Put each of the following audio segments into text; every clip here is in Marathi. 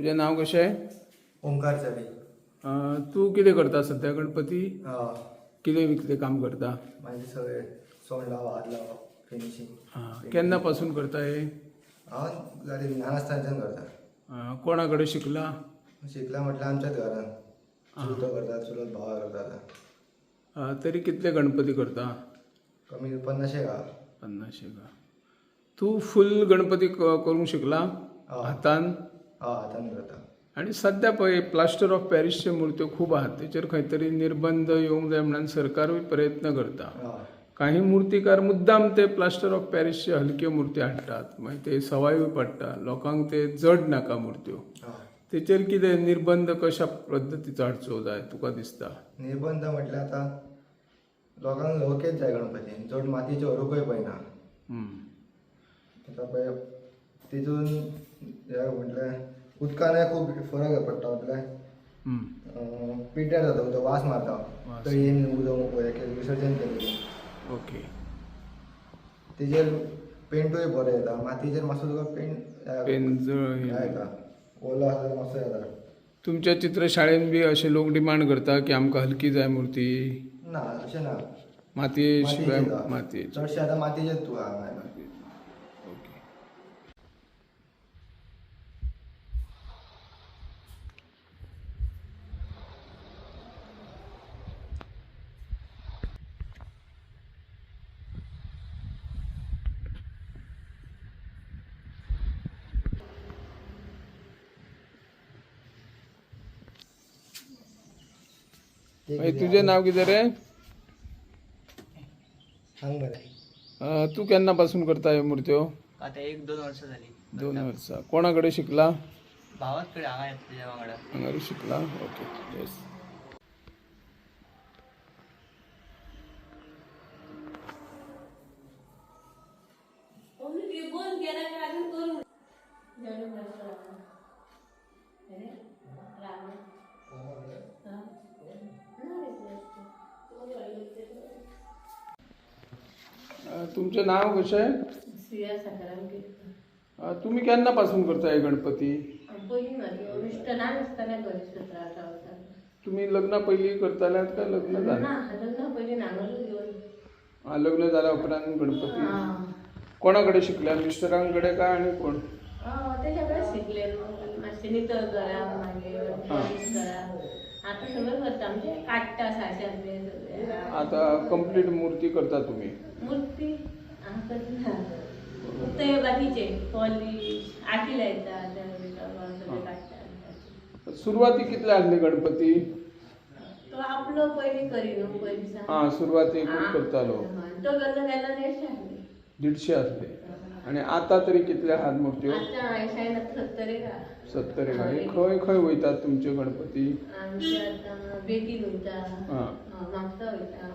तुझें नाव कशें ओंकार चारी अं, तू कितें करता सध्या गणपती? हां. कितें कितें काम करता? माझे सगळे सोंड लावप हात लावप फिनिशींग अं, केन्ना पासून करता हे? हांव जाले ल्हान आसतनाच्यान करता. अं, कोणा कडेन शिकला? शिकला म्हटल्यार आमच्याच घरान. चुलतो करता चुलत भावा करता अं, तरी कितले गणपती करता? कमी पन्नाशे का? पन्नाशे का? तू फुल गणपती क- करूंक शिकला? हय. हातान? आणि सध्या पळय प्लास्टर ऑफ पॅरिसच्यो मूर्त्यो खूब आहात. तेचेर खंय तरी निर्बंध येवंक जाय म्हणून सरकारूय प्रयत्न करता. काही मूर्तिकार मुद्दाम ते प्लास्टर ऑफ पॅरिसचे हलक्यो मूर्ती हाडटात मागीर ते सवायूय पडटा लोकांक ते जड नाका मूर्त्यो. तेचेर कितें निर्बंध कशा पद्दतीचो हाडचो जाय तुका दिसता? निर्बंध म्हटल्यार आतां लोकांक लोकेच जाय गणपती. चड मातयेचे व्हरूंकय पळयना. आतां पळय तितून हे म्हटल्यार उदकानय खूब फरक पडटा म्हटल्यार. पिड्ड्यार जाता उदक वास मारता. तळयेन उदक विसर्जन केलें ओके. तेजेर पेंटूय बरो येता. मातयेचेर मातसो तुका पेंट हे- येता? ओलो आसा मातसो येता. तुमच्या चित्रशाळेन बी अशे लोक डिमांड करता की आमकां हलकी जाय मूर्ती? ना अशें ना. मातये शिवाय. मातयेची चडशें आतां मातयेचेच तूं हांगा मागीर तुजें नाव कितें रे? सांग बरें अं, तू केन्ना पासून करता ह्यो मूर्त्यो आता एक दोन वर्ष झाली. दोन वर्सां कोणा कडेन शिकला? भावाच कडे हांगा येत तुझ्या वांगडा हांगारू शिकला? ओके येस तुमचें नाव कशें सकाराम कीर्तन अं, तुमी केन्ना पासून करता हे गणपती पयलीं म्हागे इश्ट ल्हान आसतना घरी सतरा अठरा वर्सां तुम्ही लग्ना पयलीं करताल्यात काय लग्न जालें ना लग्ना पयलीं नांगरलो घेवन हा, लग्न जाल्या उपरांत गणपती. कोणा कडेन शिकल्या? मिस्टरां कडेन काय आनी कोण? तेच्या कडेन शिकले मातशें नितळ मागीर आतां सगळें करता. म्हणजे काडटा साश्यांतले सगळे आता कंप्लीट मूर्ती करता तुम्ही. मुर्ती हांव करना फक्त हे बाकीचे पॉलिश आटी लायता सगळें काडटा सुरवाती कितले आहले गणपती? तो आपलो पयलीं करी न्हू पयलीं सावन. हा सुरवातीक आं. करतालो तो देडशे असले आणि आता तरी कितले आहात मूर्त्यो ऐंशायन सत्तर आणि खंय खंय वयतात तुमचे गणपती? बेगीन वयता हां. म्हापसा वयता.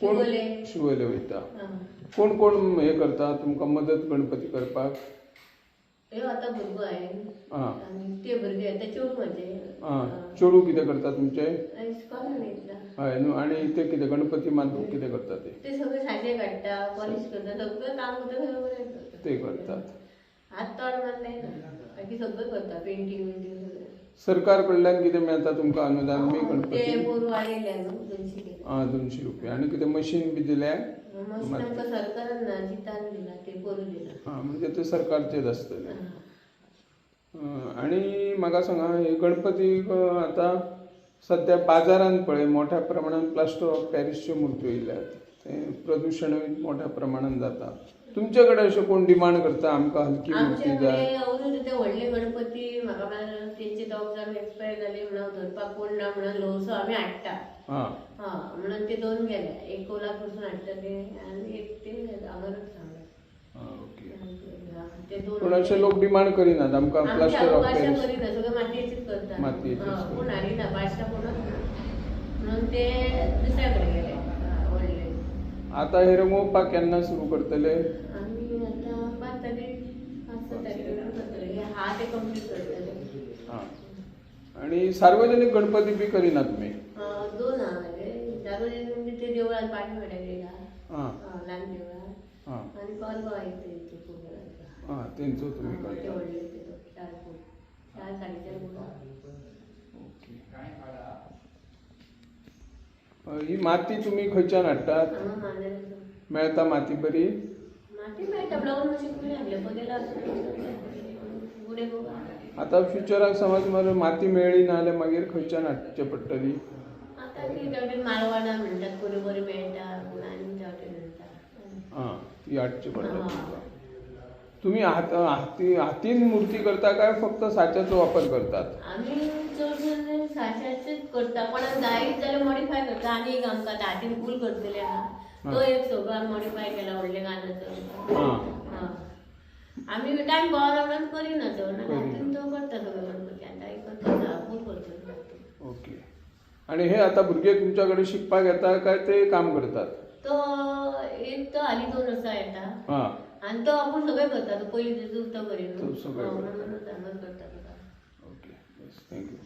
कोण वयता? हां. कोण कोण हे करता तुमकां मदत गणपती करपाक? आतां भुरगो आहे. आनी ते भुरगे चेडूं म्हजे हां. चेडू कितें करता तुमचे? इस्कॉलान वयता हय न्हू आणि ते कितें गणपती मानूक कितें करता ते? ते सगळे साजे काडटा पॉलिश करता सगळें काम करता सगळें बरें करता ते करतात. हात तोंड मारले ना. बाकी सगळें करता पेंटींग सगळें. सरकार कडल्यान कितें मेळटा तुमकां अनुदान? ते गणपती न्हू दोनशे किलो. आं दोनशे रुपया. आणि कितें मशीन बी दिल्या? मस्त आमकां सरकारान ना जितान दिला ते पोरू दिला. हां म्हणजे ते सरकारचेच आसतले आणि म्हाका सांगा हे गणपतीक अं, आतां सध्या बाजारांत पळय मोठ्या प्रमाणात प्लास्टर ऑफ पॅरिसच्यो मूर्त्यो येयल्यात. ते प्रदूशणूय मोठ्या प्रमाणात जाता तुमचे कडेन अशें कोण डिमांड करता? आमकां हलकी मूर्ती आमचे जाय कडेन ते व्हडले गणपती म्हाका म्हळ्यार तेंचे दोग जाण एक्सपायर जाले म्हणून धरपाक कोण ना म्हणून ल्हवसो आमी हाडटा. हां. हा म्हणून ते दोन गेले. एक कोल्हापूरसून हाडटले आनी एक ते हांगारूच सांगले पूण अशे लोक डिमांड करिनात. आमकां प्लास्टर ऑफ पॅरिस करीना सगळं मातयेचीच करता करता. कोण हाडिना भाशा कोणच ना म्हणून ते दुसऱ्या कडेन गेले. आता हे रंगोवपाक केन्ना सुरू करतले. आमी आतां पांच तारीख पांच स तारीख करतले हे हा ते कंप्लीट करतले हां. आणि सार्वजनीक गणपती बी करिना तुमी अं, दोन हा म्हणजे सार्वजनीक म्हणजे ते देवळात पाठी वाड्याक गेला. हां. ल्हान देवळात. हां. आणि कोलगांव येते इथे पुण्यात हां तेंचो तुम्ही ते करता. व्हडले ते तो, चार फूट. चार साडेचार फूट. ओके. अ, ही माती तुम्ही खंयच्यान हाडटात मेळता माती बरी? माती मेळटा मातशें हाडले आता फ्युचराक समज मला माती मेळ्ळी ना जाल्यार मागीर खंयच्यान हाडचें पडटली आता ती म्हणटात मेळटा आनी मेळटा हां हाडची पडटली. तुम्ही हात हाती हातीन मूर्ती करता काय? फक्त साच्याचो वापर करतात. आमी चडशे साश्याचेच करता जायत जाल्यार मॉडिफाय करता. आनी एक आमकां आतां हातीन करतले आहा तो एक सगळो मॉडिफाय केला व्हडले गानाचो हां. हां. आमी टायम पावर म्हणून करिना तो ना. करिना. हातीन तो करता सगळो गणपती. आतां एक करता फूल करता ओके. आणि हे आता भुरगे तुमच्याकडे शिकपाक येता काय? ते काम करतात. तो एक तो हाली दोन वर्सां येता. हां. आनी तो आपूण सगळें करता तो पयलीं तो तो करीन. म्हणून हांगा करता तो. Okay thank you